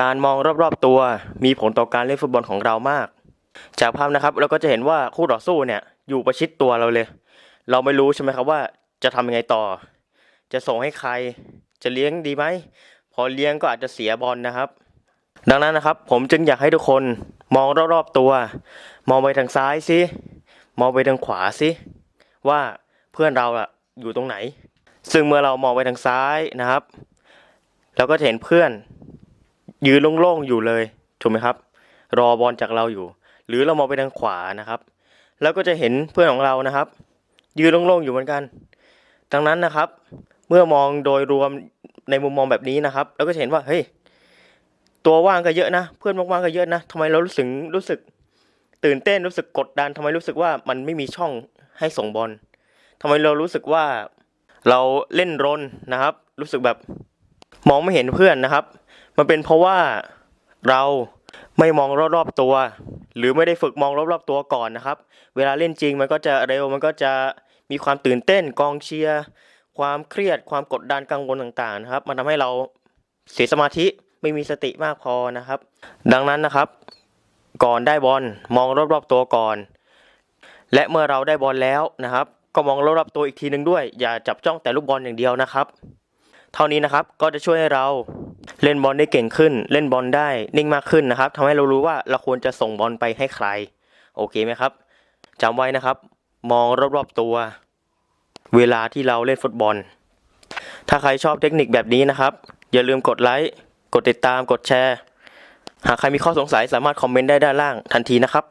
การมองรอบๆตัวมีผลต่อการเล่นฟุตบอลของเรามาก จากภาพนะครับเราก็จะเห็นว่าคู่ต่อสู้เนี่ยอยู่ประชิดตัวเราเลย เราไม่รู้ใช่ไหมครับว่าจะทำยังไงต่อ จะส่งให้ใคร จะเลี้ยงดีไหม พอเลี้ยงก็อาจจะเสียบอลนะครับ ดังนั้นนะครับ ผมจึงอยากให้ทุกคนมองรอบๆตัว มองไปทางซ้ายสิมองไปทางขวาสิว่าเพื่อนเราอะอยู่ตรงไหน ซึ่งเมื่อเรามองไปทางซ้ายนะครับ เราก็จะเห็นเพื่อน ยืนโล่งๆอยู่เลยถูกไหมครับ รอบอลจากเราอยู่ หรือเรามองไปทางขวานะครับ แล้วก็จะเห็นเพื่อนของเรานะครับ ยืนโล่งๆอยู่เหมือนกัน ดังนั้นนะครับ เมื่อมองโดยรวมในมุมมองแบบนี้นะครับเราก็จะเห็นว่าเฮ้ยตัวว่างก็เยอะนะ เพื่อนว่างๆก็เยอะนะทำไมเรารู้สึกรู้สึก ตื่นเต้นรู้สึกกดดันทำไมรู้สึกว่ามันไม่มีช่องให้ส่งบอลทำไมเรารู้สึกว่าเราเล่นรนนะครับ รู้สึกแบบมองไม่เห็นเพื่อนนะครับ มันเป็นเพราะว่าเราไม่มองรอบๆตัว หรือไม่ได้ฝึกมองรอบๆตัวก่อนนะครับ เวลาเล่นจริงมันก็จะเร็วมันก็จะมีความตื่นเต้นกองเชียร์ความเครียดความกดดันกังวลต่างๆนะครับ มันทำให้เราเสียสมาธิไม่มีสติมากพอนะครับ ดังนั้นนะครับ ก่อนได้บอลมองรอบๆตัวก่อน และเมื่อเราได้บอลแล้วนะครับ ก็มองรอบๆตัวอีกทีหนึ่งด้วย อย่าจับจ้องแต่ลูกบอลอย่างเดียวนะครับ เท่านี้นะครับก็จะช่วยให้เรา เล่นบอลได้เก่งขึ้น เล่นบอลได้นิ่งมากขึ้นนะครับทำให้เรารู้ว่าเราควรจะส่งบอลไปให้ใคร โอเคไหมครับจำไว้นะครับ มองรอบๆตัว เวลาที่เราเล่นฟุตบอล ถ้าใครชอบเทคนิคแบบนี้นะครับ อย่าลืมกดไลค์กดติดตามกดแชร์ หากใครมีข้อสงสัยสามารถคอมเมนต์ได้ด้านล่างทันทีนะครับ